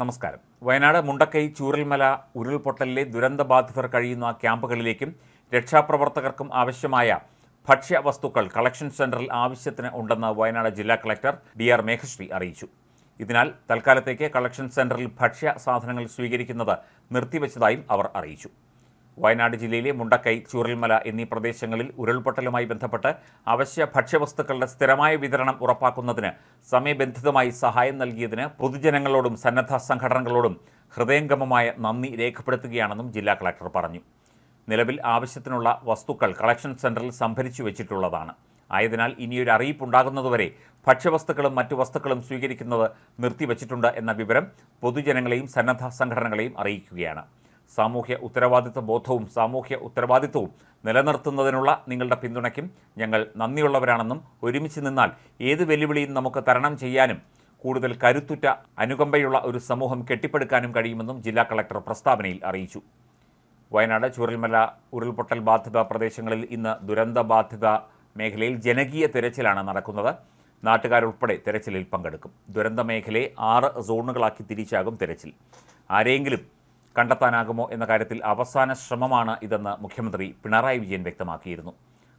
നമസ്കാരം. വയനാട് മുണ്ടക്കൈ ചൂരൽമല ഉരുൾപൊട്ടലിലെ ദുരന്തബാധിതർ കഴിയുന്ന ക്യാമ്പുകളിലേക്കും രക്ഷാപ്രവർത്തകർക്കും ആവശ്യമായ ഭക്ഷ്യവസ്തുക്കൾ കളക്ഷൻ സെന്ററിൽ ആവശ്യത്തിന് ഉണ്ടെന്ന് വയനാട് ജില്ലാ കളക്ടർ ഡി ആർ മേഘശ്രീ അറിയിച്ചു. ഇതിനാൽ തൽക്കാലത്തേക്ക് കളക്ഷൻ സെന്ററിൽ ഭക്ഷ്യ സാധനങ്ങൾ സ്വീകരിക്കുന്നത് നിർത്തിവച്ചതായും അവർ അറിയിച്ചു. വയനാട് ജില്ലയിലെ മുണ്ടക്കൈ ചൂരൽമല എന്നീ പ്രദേശങ്ങളിൽ ഉരുൾപൊട്ടലുമായി ബന്ധപ്പെട്ട് അവശ്യ ഭക്ഷ്യവസ്തുക്കളുടെ സ്ഥിരമായ വിതരണം ഉറപ്പാക്കുന്നതിന് സമയബന്ധിതമായി സഹായം നൽകിയതിന് പൊതുജനങ്ങളോടും സന്നദ്ധ സംഘടനകളോടും ഹൃദയംഗമമായ നന്ദി രേഖപ്പെടുത്തുകയാണെന്നും ജില്ലാ കളക്ടർ പറഞ്ഞു. നിലവിൽ ആവശ്യത്തിനുള്ള വസ്തുക്കൾ കളക്ഷൻ സെന്ററിൽ സംഭരിച്ചു വെച്ചിട്ടുള്ളതാണ്. ആയതിനാൽ ഇനിയൊരു അറിയിപ്പുണ്ടാകുന്നതുവരെ ഭക്ഷ്യവസ്തുക്കളും മറ്റു വസ്തുക്കളും സ്വീകരിക്കുന്നത് നിർത്തിവച്ചിട്ടുണ്ട് എന്ന വിവരം പൊതുജനങ്ങളെയും സന്നദ്ധ സംഘടനകളെയും അറിയിക്കുകയാണ്. സാമൂഹ്യ ഉത്തരവാദിത്വ ബോധവും സാമൂഹ്യ ഉത്തരവാദിത്വവും നിലനിർത്തുന്നതിനുള്ള നിങ്ങളുടെ പിന്തുണയ്ക്കും. ഞങ്ങൾ നന്ദിയുള്ളവരാണെന്നും ഒരുമിച്ച് നിന്നാൽ ഏത് വെല്ലുവിളിയും നമുക്ക് തരണം ചെയ്യാനും കൂടുതൽ കരുത്തുറ്റ അനുകമ്പയുള്ള ഒരു സമൂഹം കെട്ടിപ്പടുക്കാനും കഴിയുമെന്നും ജില്ലാ കളക്ടർ പ്രസ്താവനയിൽ അറിയിച്ചു. വയനാട് ചൂരൽമല ഉരുൾപൊട്ടൽ ബാധിത പ്രദേശങ്ങളിൽ ഇന്ന് ദുരന്തബാധിത മേഖലയിൽ ജനകീയ തിരച്ചിലാണ് നടക്കുന്നത്. നാട്ടുകാരുൾപ്പെടെ തിരച്ചിലിൽ പങ്കെടുക്കും. ദുരന്ത മേഖലയെ ആറ് സോണുകളാക്കി തിരിച്ചാകും തിരച്ചിൽ. ആരെയെങ്കിലും കണ്ടെത്താനാകുമോ എന്ന കാര്യത്തിൽ അവസാന ശ്രമമാണ് ഇതെന്ന് മുഖ്യമന്ത്രി പിണറായി വിജയൻ വ്യക്തമാക്കിയിരുന്നു.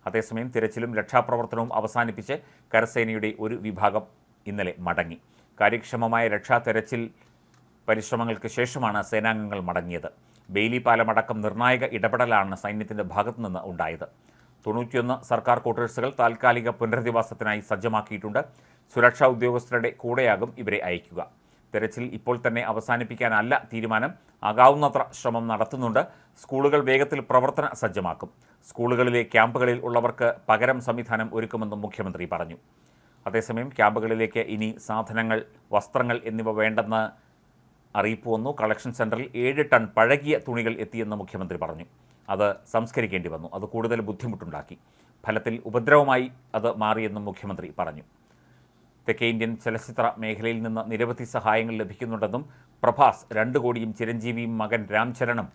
അതേസമയം തിരച്ചിലും രക്ഷാപ്രവർത്തനവും അവസാനിപ്പിച്ച് കരസേനയുടെ ഒരു വിഭാഗം ഇന്നലെ മടങ്ങി. കാര്യക്ഷമമായ രക്ഷാ തെരച്ചിൽ പരിശ്രമങ്ങൾക്ക് ശേഷമാണ് സേനാംഗങ്ങൾ മടങ്ങിയത്. ബെയിലി പാലമടക്കം നിർണായക ഇടപെടലാണ് സൈന്യത്തിന്റെ ഭാഗത്തുനിന്ന് ഉണ്ടായത്. തൊണ്ണൂറ്റിയൊന്ന് സർക്കാർ ക്വാർട്ടേഴ്സുകൾ താൽക്കാലിക പുനരധിവാസത്തിനായി സജ്ജമാക്കിയിട്ടുണ്ട്. സുരക്ഷാ ഉദ്യോഗസ്ഥരുടെ കൂടെയാകും ഇവരെ അയക്കുക. തെരച്ചിൽ ഇപ്പോൾ തന്നെ അവസാനിപ്പിക്കാനല്ല തീരുമാനം. ആകാവുന്നത്ര ശ്രമം നടത്തുന്നുണ്ട്. സ്കൂളുകൾ വേഗത്തിൽ പ്രവർത്തന സജ്ജമാക്കും. സ്കൂളുകളിലെ ക്യാമ്പുകളിൽ ഉള്ളവർക്ക് പകരം സംവിധാനം ഒരുക്കുമെന്നും മുഖ്യമന്ത്രി പറഞ്ഞു. അതേസമയം ക്യാമ്പുകളിലേക്ക് ഇനി സാധനങ്ങൾ വസ്ത്രങ്ങൾ എന്നിവ വേണ്ടെന്ന് അറിയിപ്പ് വന്നു. കളക്ഷൻ സെന്ററിൽ ഏഴ് ടൺ പഴകിയ തുണികൾ എത്തിയെന്ന് മുഖ്യമന്ത്രി പറഞ്ഞു. അത് സംസ്കരിക്കേണ്ടി വന്നു. അത് കൂടുതൽ ബുദ്ധിമുട്ടുണ്ടാക്കി. ഫലത്തിൽ ഉപദ്രവമായി അത് മാറിയെന്നും മുഖ്യമന്ത്രി പറഞ്ഞു. തെക്കേ ഇന്ത്യൻ ചലച്ചിത്ര മേഖലയിൽ നിന്ന് നിരവധി സഹായങ്ങൾ ലഭിക്കുന്നുണ്ടെന്നും പ്രഭാസ് രണ്ട് കോടിയും ചിരഞ്ജീവിയും മകൻ രാംചരണും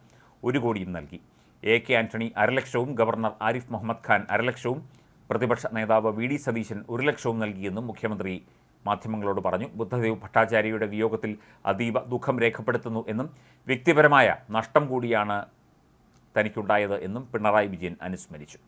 ഒരു കോടിയും നൽകി. എ കെ ആന്റണി അരലക്ഷവും ഗവർണർ ആരിഫ് മുഹമ്മദ് ഖാൻ അരലക്ഷവും പ്രതിപക്ഷ നേതാവ് വി ഡി സതീശൻ ഒരു ലക്ഷവും നൽകിയെന്നും മുഖ്യമന്ത്രി മാധ്യമങ്ങളോട് പറഞ്ഞു. ബുദ്ധദേവ് ഭട്ടാചാര്യയുടെ വിയോഗത്തിൽ അതീവ ദുഃഖം രേഖപ്പെടുത്തുന്നു എന്നും വ്യക്തിപരമായ നഷ്ടം കൂടിയാണ് തനിക്കുണ്ടായത് എന്നും പിണറായി വിജയൻ അനുസ്മരിച്ചു.